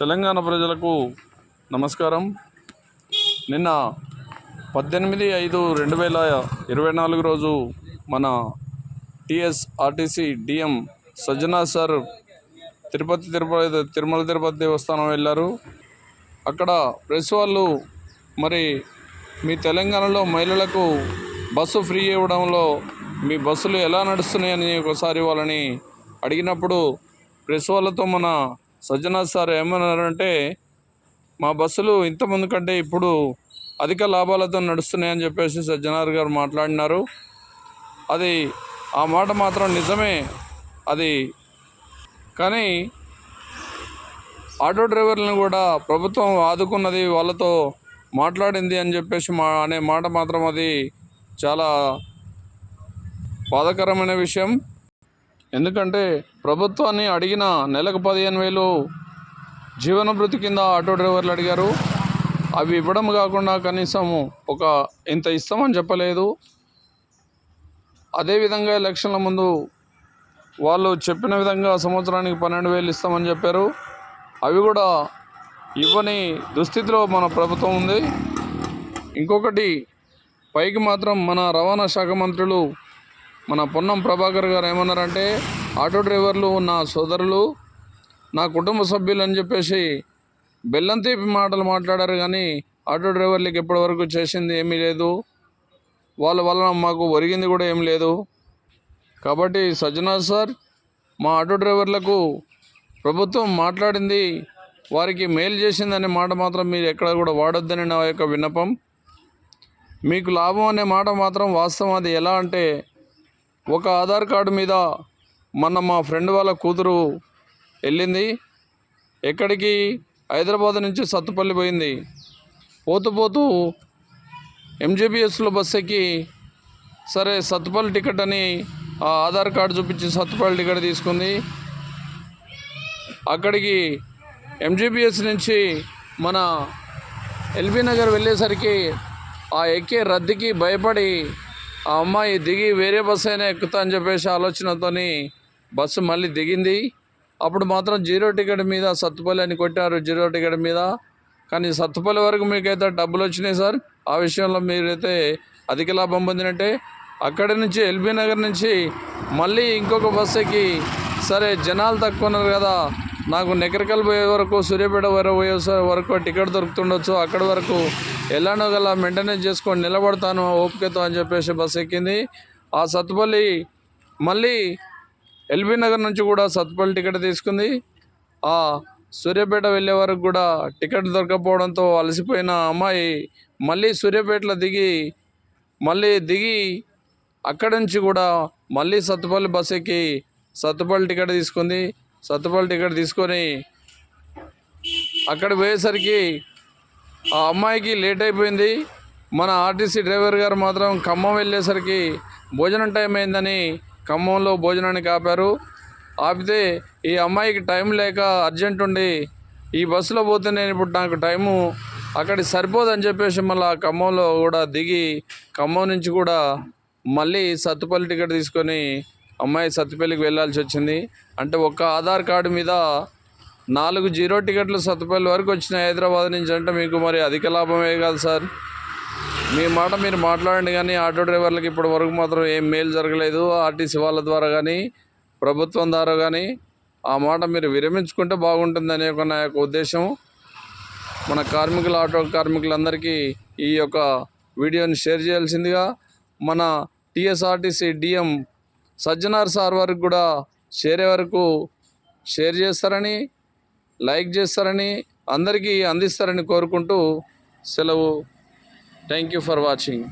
తెలంగాణ ప్రజలకు నమస్కారం. నిన్న పద్దెనిమిది ఐదు రెండు వేల ఇరవై నాలుగు రోజు మన TSRTC DM Sajjana sir Tirupati Tirupati Tirumala Tirupati Devasthanam వెళ్ళారు. అక్కడ ప్రెస్ వాళ్ళు మరి మీ తెలంగాణలో మహిళలకు బస్సు ఫ్రీ ఇవ్వడంలో మీ బస్సులు ఎలా నడుస్తున్నాయని ఒకసారి వాళ్ళని అడిగినప్పుడు ప్రెస్ వాళ్ళతో మన సజ్జనాథ్ సార్ ఏమన్నారంటే మా బస్సులు ఇంతకుముందు కంటే ఇప్పుడు అధిక లాభాలతో నడుస్తున్నాయని చెప్పేసి సజ్జనార్ గారు మాట్లాడినారు. అది ఆ మాట మాత్రం నిజమే అది. కానీ ఆటో డ్రైవర్లను కూడా ప్రభుత్వం ఆదుకున్నది వాళ్ళతో మాట్లాడింది అని చెప్పేసి మా అనే మాట మాత్రం అది చాలా బాధకరమైన విషయం. ఎందుకంటే ప్రభుత్వాన్ని అడిగిన నెలకు పదిహేను వేలు జీవనభృతి కింద ఆటో డ్రైవర్లు అడిగారు. అవి ఇవ్వడం కాకుండా కనీసం ఒక ఇంత ఇస్తామని చెప్పలేదు. అదేవిధంగా ఎలక్షన్ల ముందు వాళ్ళు చెప్పిన విధంగా సంవత్సరానికి పన్నెండు వేలు ఇస్తామని చెప్పారు. అవి కూడా ఇవ్వని దుస్థితిలో మన ప్రభుత్వం ఉంది. ఇంకొకటి పైకి మాత్రం మన రవాణా శాఖ మంత్రులు మన పొన్నం ప్రభాకర్ గారు ఏమన్నారంటే ఆటో డ్రైవర్లు నా సోదరులు నా కుటుంబ సభ్యులు అని చెప్పేసి బెల్లం తీపి మాటలు మాట్లాడారు కానీ ఆటో డ్రైవర్లకి ఇప్పటివరకు చేసింది ఏమీ లేదు. వాళ్ళ వలన మాకు ఒరిగింది కూడా ఏం లేదు. కాబట్టి సజ్జనా సార్ మా ఆటో డ్రైవర్లకు ప్రభుత్వం మాట్లాడింది వారికి మేలు చేసిందనే మాట మాత్రం మీరు ఎక్కడ కూడా వాడొద్దని నా యొక్క విన్నపం. మీకు లాభం అనే మాట మాత్రం వాస్తవం. అది ఎలా అంటే ఒక ఆధార్ కార్డు మీద మొన్న మా ఫ్రెండ్ వాళ్ళ కూతురు వెళ్ళింది. ఎక్కడికి? హైదరాబాద్ నుంచి సత్తుపల్లి పోయింది. పోతూ పోతూ ఎంజీబీఎస్లో బస్ ఎక్కి సరే సత్తుపల్లి టికెట్ అని ఆ ఆధార్ కార్డు చూపించి సత్తుపల్లి టికెట్ తీసుకుంది. అక్కడికి ఎంజీబీఎస్ నుంచి మన ఎల్బీ నగర్ వెళ్ళేసరికి ఆ ఎక్కే రద్దీకి భయపడి ఆ అమ్మాయి దిగి వేరే బస్సు అయినా ఎక్కుతా అని చెప్పేసి ఆలోచనతోని బస్సు మళ్ళీ దిగింది. అప్పుడు మాత్రం జీరో టికెట్ మీద సత్తుపల్లి అని కొట్టారు జీరో టికెట్ మీద. కానీ సత్తుపల్లి వరకు మీకైతే డబ్బులు వచ్చినాయి సార్. ఆ విషయంలో మీరైతే అధిక లాభం పొందినట్టే. అక్కడి నుంచి ఎల్బీ నగర్ నుంచి మళ్ళీ ఇంకొక బస్సు ఎక్కి సరే జనాలు తక్కువ ఉన్నారు కదా నాకు నెకరికల్ పోయే వరకు సూర్యాపేట వరకు పోయే వరకు టికెట్ దొరుకుతుండొచ్చు. అక్కడ వరకు ఎలానో గల మెయింటెనెన్స్ చేసుకొని నిలబడతాను ఓపికతో అని చెప్పేసి బస్సు ఎక్కింది. ఆ సత్తుపల్లి మళ్ళీ ఎల్బీ నగర్ నుంచి కూడా సత్తుపల్లి టికెట్ తీసుకుంది. ఆ సూర్యాపేట వెళ్ళే వరకు కూడా టికెట్ దొరకపోవడంతో అలసిపోయిన అమ్మాయి మళ్ళీ సూర్యాపేటలో దిగి మళ్ళీ దిగి అక్కడి నుంచి కూడా మళ్ళీ సత్తుపల్లి బస్ ఎక్కి సత్తుపల్లి టికెట్ తీసుకుంది. సత్తుపల్లి టికెట్ తీసుకొని అక్కడ పోయేసరికి ఆ అమ్మాయికి లేట్ అయిపోయింది. మన ఆర్టీసీ డ్రైవర్ గారు మాత్రం ఖమ్మం వెళ్ళేసరికి భోజనం టైం అయిందని ఖమ్మంలో భోజనానికి ఆపారు. ఆపితే ఈ అమ్మాయికి టైం లేక అర్జెంట్ ఉండి ఈ బస్సులో పోతే నేను ఇప్పుడు నాకు టైము అక్కడికి సరిపోదని చెప్పేసి మళ్ళీ ఖమ్మంలో కూడా దిగి ఖమ్మం నుంచి కూడా మళ్ళీ సత్తుపల్లి టికెట్ తీసుకొని అమ్మాయి సత్తుపల్లికి వెళ్ళాల్సి వచ్చింది. అంటే ఒక్క ఆధార్ కార్డు మీద నాలుగు జీరో టికెట్లు సత్తుపల్లి వరకు వచ్చినాయి హైదరాబాద్ నుంచి. అంటే మీకు మరి అధిక లాభమే కాదు సార్. మీ మాట మీరు మాట్లాడండి కానీ ఆటో డ్రైవర్లకు ఇప్పటి వరకు మాత్రం ఏం మేలు జరగలేదు. ఆర్టీసీ వాళ్ళ ద్వారా కానీ ప్రభుత్వం ద్వారా కానీ ఆ మాట మీరు విరమించుకుంటే బాగుంటుందనే ఒక నా యొక్క ఉద్దేశం. మన కార్మికుల ఆటో కార్మికులందరికీ ఈ యొక్క వీడియోని షేర్ చేయాల్సిందిగా మన టీఎస్ఆర్టీసీ డిఎం సజ్జనార్ సార్ వరకు కూడా చేరే వరకు షేర్ చేస్తారని లైక్ చేస్తారని అందరికీ అందిస్తారని కోరుకుంటూ సెలవు. Thank you for watching.